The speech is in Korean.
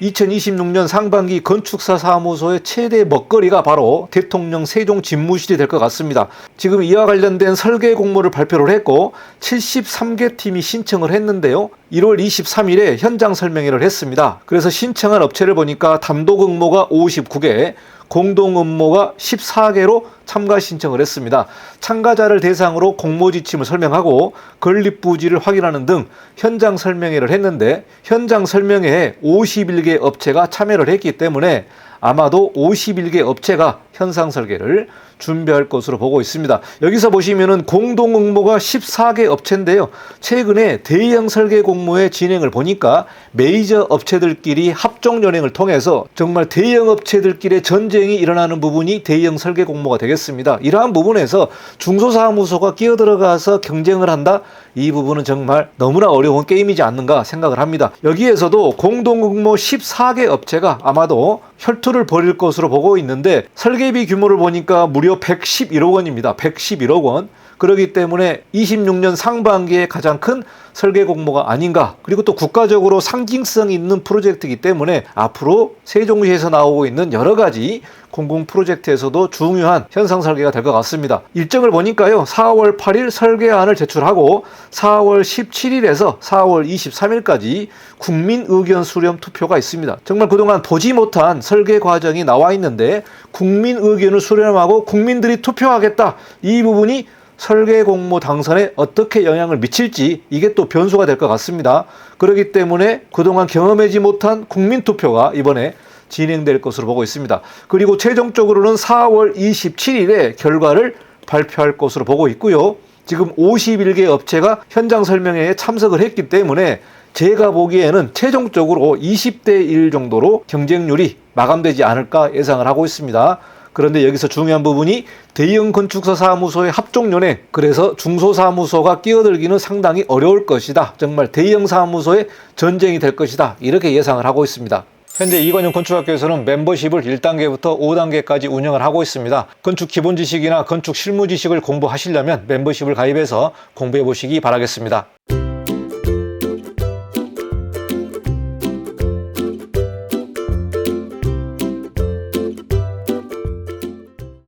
2026년 상반기 건축사 사무소의 최대 먹거리가 바로 대통령 세종 집무실이 될 것 같습니다. 지금 이와 관련된 설계 공모를 발표를 했고 73개 팀이 신청을 했는데요. 1월 23일에 현장 설명회를 했습니다. 그래서 신청한 업체를 보니까 단독 응모가 59개, 공동 응모가 14개로 참가 신청을 했습니다. 참가자를 대상으로 공모 지침을 설명하고 건립 부지를 확인하는 등 현장 설명회를 했는데 현장 설명회에 51개 업체가 참여를 했기 때문에 아마도 51개 업체가 현상 설계를 준비할 것으로 보고 있습니다. 여기서 보시면은 공동 응모가 14개 업체인데요. 최근에 대형 설계 공모의 진행을 보니까 메이저 업체들끼리 합종 연행을 통해서 정말 대형 업체들끼리의 전쟁이 일어나는 부분이 대형 설계 공모가 되겠습니다. 이러한 부분에서 중소사무소가 끼어들어가서 경쟁을 한다? 이 부분은 정말 너무나 어려운 게임이지 않는가 생각을 합니다. 여기에서도 공동 응모 14개 업체가 아마도 혈투를 벌일 것으로 보고 있는데 설계비 규모를 보니까 무려 111억 원입니다. 111억 원. 그렇기 때문에 26년 상반기에 가장 큰 설계 공모가 아닌가. 그리고 또 국가적으로 상징성이 있는 프로젝트이기 때문에 앞으로 세종시에서 나오고 있는 여러 가지 공공 프로젝트에서도 중요한 현상 설계가 될 것 같습니다. 일정을 보니까요. 4월 8일 설계안을 제출하고 4월 17일에서 4월 23일까지 국민 의견 수렴 투표가 있습니다. 정말 그동안 보지 못한 설계 과정이 나와 있는데 국민 의견을 수렴하고 국민들이 투표하겠다. 이 부분이 설계 공모 당선에 어떻게 영향을 미칠지 이게 또 변수가 될 것 같습니다. 그렇기 때문에 그동안 경험하지 못한 국민 투표가 이번에 진행될 것으로 보고 있습니다. 그리고 최종적으로는 4월 27일에 결과를 발표할 것으로 보고 있고요. 지금 51개 업체가 현장 설명회에 참석을 했기 때문에 제가 보기에는 최종적으로 20대 1 정도로 경쟁률이 마감되지 않을까 예상을 하고 있습니다. 그런데 여기서 중요한 부분이 대형 건축사 사무소의 합종연행 그래서 중소사무소가 끼어들기는 상당히 어려울 것이다. 정말 대형 사무소의 전쟁이 될 것이다. 이렇게 예상을 하고 있습니다. 현재 이건영 건축학교에서는 멤버십을 1단계부터 5단계까지 운영을 하고 있습니다. 건축 기본 지식이나 건축 실무 지식을 공부하시려면 멤버십을 가입해서 공부해 보시기 바라겠습니다.